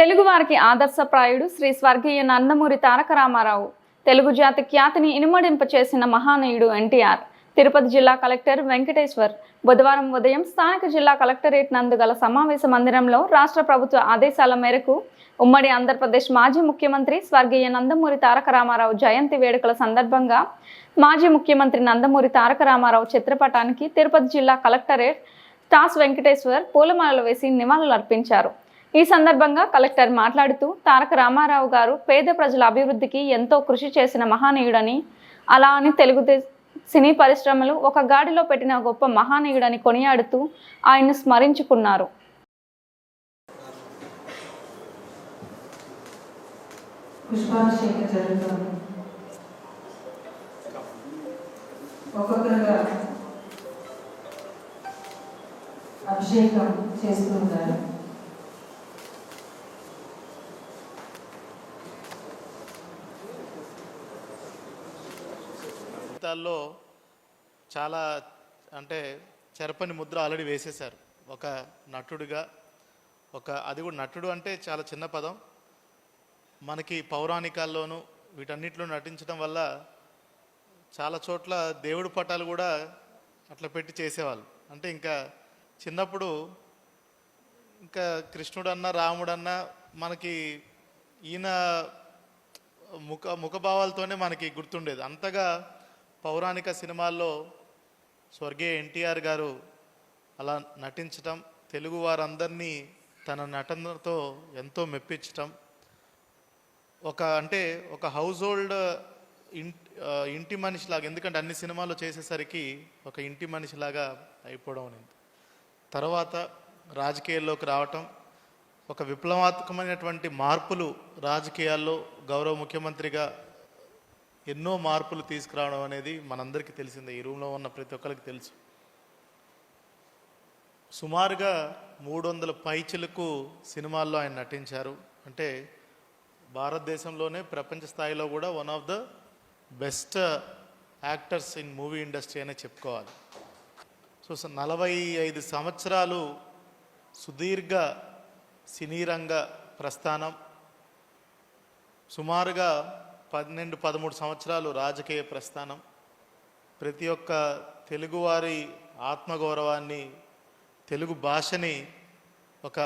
తెలుగువారికి ఆదర్శప్రాయుడు శ్రీ స్వర్గీయ నందమూరి తారక రామారావు. తెలుగు జాతి ఖ్యాతిని ఇనుమడింప చేసిన మహానీయుడు ఎన్టీఆర్. తిరుపతి జిల్లా కలెక్టర్ వెంకటేశ్వర్. బుధవారం ఉదయం స్థానిక జిల్లా కలెక్టరేట్ నందు గల సమావేశ మందిరంలో రాష్ట్ర ప్రభుత్వ ఆదేశాల మేరకు ఉమ్మడి ఆంధ్రప్రదేశ్ మాజీ ముఖ్యమంత్రి స్వర్గీయ నందమూరి తారక రామారావు జయంతి వేడుకల సందర్భంగా మాజీ ముఖ్యమంత్రి నందమూరి తారక రామారావు చిత్రపటానికి తిరుపతి జిల్లా కలెక్టరేట్ టాస్ వెంకటేశ్వర్ పూలమాలలు వేసి నివాళులు అర్పించారు ఈ సందర్భంగా కలెక్టర్ మాట్లాడుతూ తారక రామారావు గారు పేద ప్రజల అభివృద్ధికి ఎంతో కృషి చేసిన మహానీయుడని అలా అని తెలుగుదేశం సినీ పరిశ్రమలు ఒక గాడిలో పెట్టిన గొప్ప మహానీయుడని కొనియాడుతూ ఆయన్ను స్మరించుకున్నారు. జరుగుతుంది ఒక్కొక్కరుగా అభిషేకం చేస్తుంటారు జీవితాల్లో చాలా అంటే చెరపని ముద్ర ఆల్రెడీ వేసేశారు. ఒక నటుడిగా ఒక అది కూడా నటుడు అంటే చాలా చిన్న పదం. మనకి పౌరాణికాల్లోనూ వీటన్నిటిలో నటించడం వల్ల చాలా చోట్ల దేవుడి పటాలు కూడా అట్లా పెట్టి చేసేవాళ్ళు. అంటే ఇంకా చిన్నప్పుడు ఇంకా కృష్ణుడన్నా రాముడన్నా మనకి ఈయన ముఖ ముఖభావాలతోనే మనకి గుర్తుండేది. అంతగా పౌరాణిక సినిమాల్లో స్వర్గీయ ఎన్టీఆర్ గారు అలా నటించటం తెలుగు వారందరినీ తన నటనతో ఎంతో మెప్పించటం. ఒక అంటే ఒక హౌస్ హోల్డ్ ఇంటి ఇంటి మనిషిలాగా ఎందుకంటే అన్ని సినిమాలు చేసేసరికి ఒక ఇంటి మనిషిలాగా అయిపోవడం అనేది. తర్వాత రాజకీయాల్లోకి రావటం ఒక విప్లవాత్మకమైనటువంటి మార్పులు రాజకీయాల్లో గౌరవ ముఖ్యమంత్రిగా ఎన్నో మార్పులు తీసుకురావడం అనేది మనందరికీ తెలిసిందే. ఈ రూమ్లో ఉన్న ప్రతి ఒక్కరికి తెలుసు. సుమారుగా మూడు వందల పైచలకు సినిమాల్లో ఆయన నటించారు. అంటే భారతదేశంలోనే ప్రపంచ స్థాయిలో కూడా one of the best actors in movie industry అనే చెప్పుకోవాలి. సో నలభై ఐదు సంవత్సరాలు సుదీర్ఘ సినీ రంగ ప్రస్థానం. సుమారుగా పన్నెండు పదమూడు సంవత్సరాలు రాజకీయ ప్రస్థానం. ప్రతి ఒక్క తెలుగువారి ఆత్మగౌరవాన్ని తెలుగు భాషని ఒక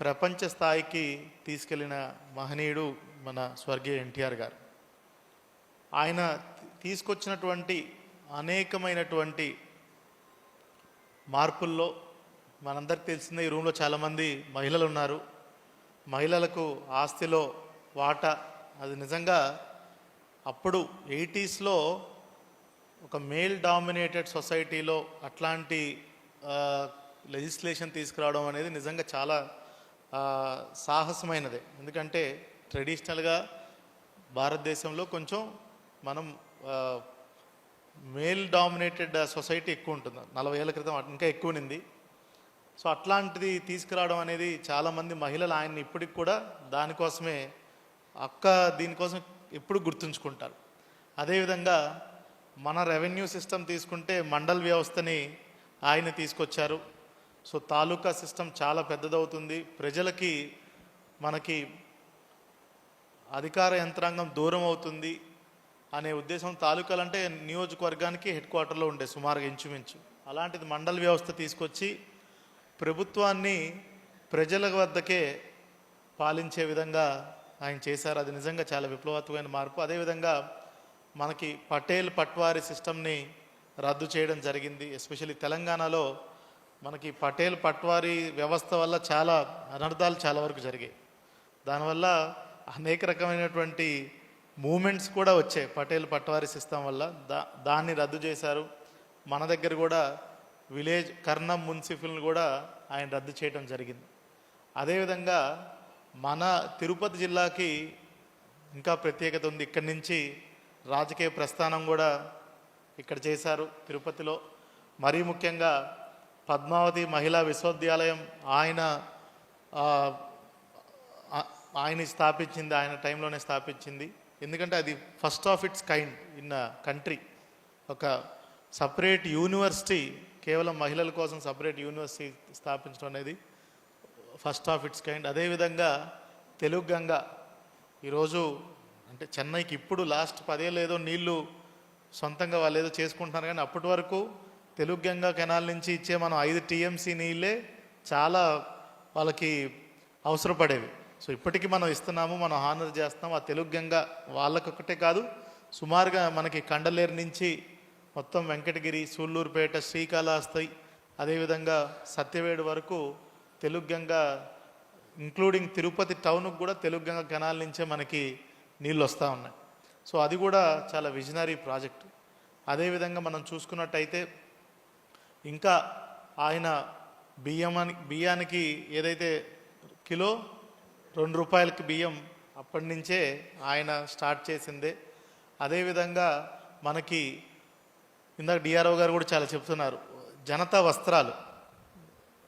ప్రపంచ స్థాయికి తీసుకెళ్ళిన మహనీయుడు మన స్వర్గీయ ఎన్టీఆర్ గారు. ఆయన తీసుకొచ్చినటువంటి అనేకమైనటువంటి మార్పుల్లో మనందరికి తెలిసిందే ఈ రూమ్లో చాలామంది మహిళలు ఉన్నారు. మహిళలకు ఆస్తిలో వాటా అది నిజంగా అప్పుడు ఎయిటీస్లో ఒక మేల్ డామినేటెడ్ సొసైటీలో అట్లాంటి లెజిస్లేషన్ తీసుకురావడం అనేది నిజంగా చాలా సాహసమైనది సాహసమైనదే. ఎందుకంటే ట్రెడిషనల్గా భారతదేశంలో కొంచెం మనం మేల్ డామినేటెడ్ సొసైటీ ఎక్కువ ఉంటుంది. నలభై ఏళ్ళ క్రితం ఇంకా ఎక్కువ ఉంది సో అట్లాంటిది తీసుకురావడం అనేది చాలామంది మహిళలు ఆయన్ని ఇప్పటికి కూడా దానికోసమే అక్క దీనికోసం ఎప్పుడు గుర్తుంచుకుంటారు? అదేవిధంగా మన రెవెన్యూ సిస్టమ్ తీసుకుంటే మండల్ వ్యవస్థని ఆయన తీసుకొచ్చారు. సో తాలూకా సిస్టమ్ చాలా పెద్దదవుతుంది. ప్రజలకి మనకి అధికార యంత్రాంగం దూరం అవుతుంది అనే ఉద్దేశం తాలూకాలు అంటే నియోజకవర్గానికి హెడ్ క్వార్టర్లో ఉండే సుమారుగా ఇంచుమించు. అలాంటిది మండల వ్యవస్థ తీసుకొచ్చి ప్రభుత్వాన్ని ప్రజల వద్దకే పాలించే విధంగా ఆయన చేశారు. అది నిజంగా చాలా విప్లవాత్మకమైన మార్పు. అదేవిధంగా మనకి పటేల్ పట్వారీ సిస్టమ్ని రద్దు చేయడం జరిగింది. ఎస్పెషల్లీ తెలంగాణలో మనకి పటేల్ పట్వారీ వ్యవస్థ వల్ల చాలా అనర్థాలు చాలా వరకు జరిగాయి. దానివల్ల అనేక రకమైనటువంటి మూమెంట్స్ కూడా వచ్చాయి పటేల్ పట్వారీ సిస్టమ్ వల్ల. దా దాన్ని రద్దు చేశారు. మన దగ్గర కూడా విలేజ్ కర్ణం మున్సిపల్ని కూడా ఆయన రద్దు చేయడం జరిగింది. అదేవిధంగా మన తిరుపతి జిల్లాకి ఇంకా ప్రత్యేకత ఉంది. ఇక్కడి నుంచి రాజకీయ ప్రస్థానం కూడా ఇక్కడ చేశారు తిరుపతిలో. మరీ ముఖ్యంగా పద్మావతి మహిళా విశ్వవిద్యాలయం ఆయన ఆయన స్థాపించింది ఆయన టైంలోనే స్థాపించింది. ఎందుకంటే అది first of its kind in country. ఒక సపరేట్ యూనివర్సిటీ కేవలం మహిళల కోసం సపరేట్ యూనివర్సిటీ స్థాపించడం అనేది ఫస్ట్ ఆఫ్ ఇట్స్ కైండ్. అదేవిధంగా తెలుగు గంగ. ఈరోజు అంటే చెన్నైకి ఇప్పుడు లాస్ట్ పదేళ్ళు ఏదో నీళ్ళు సొంతంగా వాళ్ళు ఏదో చేసుకుంటున్నారు కానీ అప్పటి వరకు తెలుగు గంగా కెనాల్ నుంచి ఇచ్చే మనం ఐదు టీఎంసీ నీళ్ళే చాలా వాళ్ళకి అవసరపడేవి. సో ఇప్పటికీ మనం ఇస్తున్నాము మనం హానర్ చేస్తున్నాం ఆ తెలుగు గంగ వాళ్ళకొక్కటే కాదు సుమారుగా మనకి కండలేరు నుంచి మొత్తం వెంకటగిరి సూళ్ళూరుపేట శ్రీకాళహస్తి అదేవిధంగా సత్యవేడు వరకు తెలుగు గంగ ఇంక్లూడింగ్ తిరుపతి టౌన్కి కూడా తెలుగు గంగ కెనాల్ నుంచే మనకి నీళ్ళు వస్తూ ఉన్నాయి. సో అది కూడా చాలా విజనరీ ప్రాజెక్ట్ అదేవిధంగా మనం చూసుకున్నట్టయితే ఇంకా ఆయన బియ్యమాని బియ్యానికి ఏదైతే కిలో రెండు రూపాయలకి బియ్యం అప్పటి నుంచే ఆయన స్టార్ట్ చేసిందే. అదేవిధంగా మనకి ఇందాక డిఆర్ఓ గారు కూడా చాలా చెప్తున్నారు జనతా వస్త్రాలు.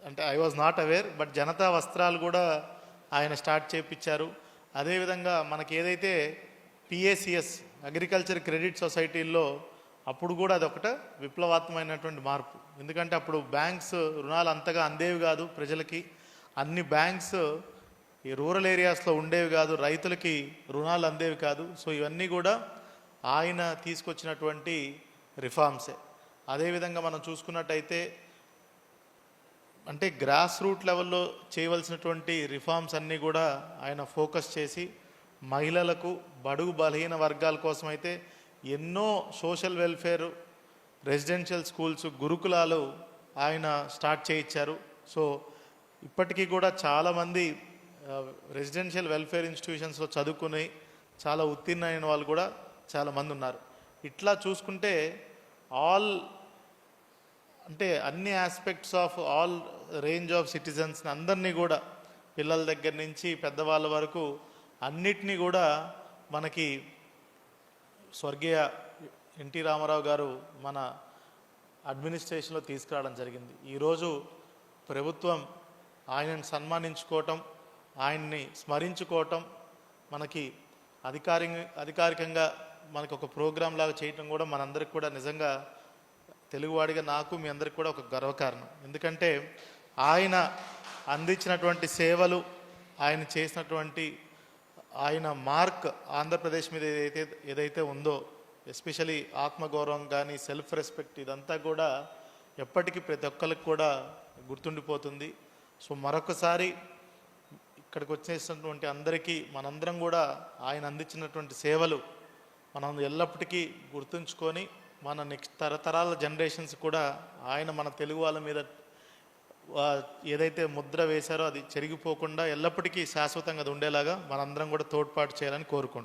అంటే I was not aware but Janata వస్త్రాలు కూడా ఆయన స్టార్ట్ చేయించారు అదేవిధంగా మనకి ఏదైతే పిఏసిఎస్ అగ్రికల్చర్ క్రెడిట్ సొసైటీల్లో అప్పుడు కూడా అదొకట విప్లవాత్మకమైనటువంటి మార్పు. ఎందుకంటే అప్పుడు బ్యాంక్స్ రుణాలు అంతగా అందేవి కాదు ప్రజలకి. అన్ని బ్యాంక్స్ ఈ రూరల్ ఏరియాస్లో ఉండేవి కాదు రైతులకి రుణాలు అందేవి కాదు. సో ఇవన్నీ కూడా ఆయన తీసుకొచ్చినటువంటి రిఫార్మ్సే. అదేవిధంగా మనం చూసుకున్నట్టయితే అంటే గ్రాస్ రూట్ లెవెల్లో చేయవలసినటువంటి రిఫార్మ్స్ అన్నీ కూడా ఆయన ఫోకస్ చేసి మహిళలకు బడుగు బలహీన వర్గాల కోసం అయితే ఎన్నో సోషల్ వెల్ఫేర్ రెసిడెన్షియల్ స్కూల్స్ గురుకులాలు ఆయన స్టార్ట్ చేయించారు. సో ఇప్పటికీ కూడా చాలామంది రెసిడెన్షియల్ వెల్ఫేర్ ఇన్స్టిట్యూషన్స్లో చదువుకుని చాలా ఉత్తీర్ణ అయిన వాళ్ళు కూడా చాలామంది ఉన్నారు. ఇట్లా చూసుకుంటే ఆల్ అంటే అన్ని aspects of all range of సిటిజన్స్ని అందరినీ కూడా పిల్లల దగ్గర నుంచి పెద్దవాళ్ళ వరకు అన్నిటినీ కూడా మనకి స్వర్గీయ ఎన్టీ రామారావు గారు మన అడ్మినిస్ట్రేషన్లో తీసుకురావడం జరిగింది. ఈరోజు ప్రభుత్వం ఆయనను సన్మానించుకోవటం ఆయన్ని స్మరించుకోవటం మనకి అధికారి అధికారికంగా మనకు ఒక ప్రోగ్రాం లాగా చేయటం కూడా మనందరికి కూడా నిజంగా తెలుగువాడిగా నాకు మీ అందరికి కూడా ఒక గర్వకారణం. ఎందుకంటే ఆయన అందించినటువంటి సేవలు ఆయన చేసినటువంటి ఆయన మార్క్ ఆంధ్రప్రదేశ్ మీద ఏదైతే ఏదైతే ఉందో ఎస్పెషలీ ఆత్మగౌరవం కానీ సెల్ఫ్ రెస్పెక్ట్ ఇదంతా కూడా ఎప్పటికీ ప్రతి ఒక్కరికి కూడా గుర్తుండిపోతుంది. సో మరొకసారి ఇక్కడికి వచ్చేసినటువంటి అందరికీ మనందరం కూడా ఆయన అందించినటువంటి సేవలు మనం ఎల్లప్పటికీ గుర్తుంచుకొని మన నెక్స్ట్ తరతరాల జనరేషన్స్ కూడా ఆయన మన తెలుగు వాళ్ళ మీద ఏదైతే ముద్ర వేశారో అది చెరిగిపోకుండా ఎల్లప్పటికీ శాశ్వతంగా అది ఉండేలాగా మనందరం కూడా తోడ్పాటు చేయాలని కోరుకుంటున్నాం.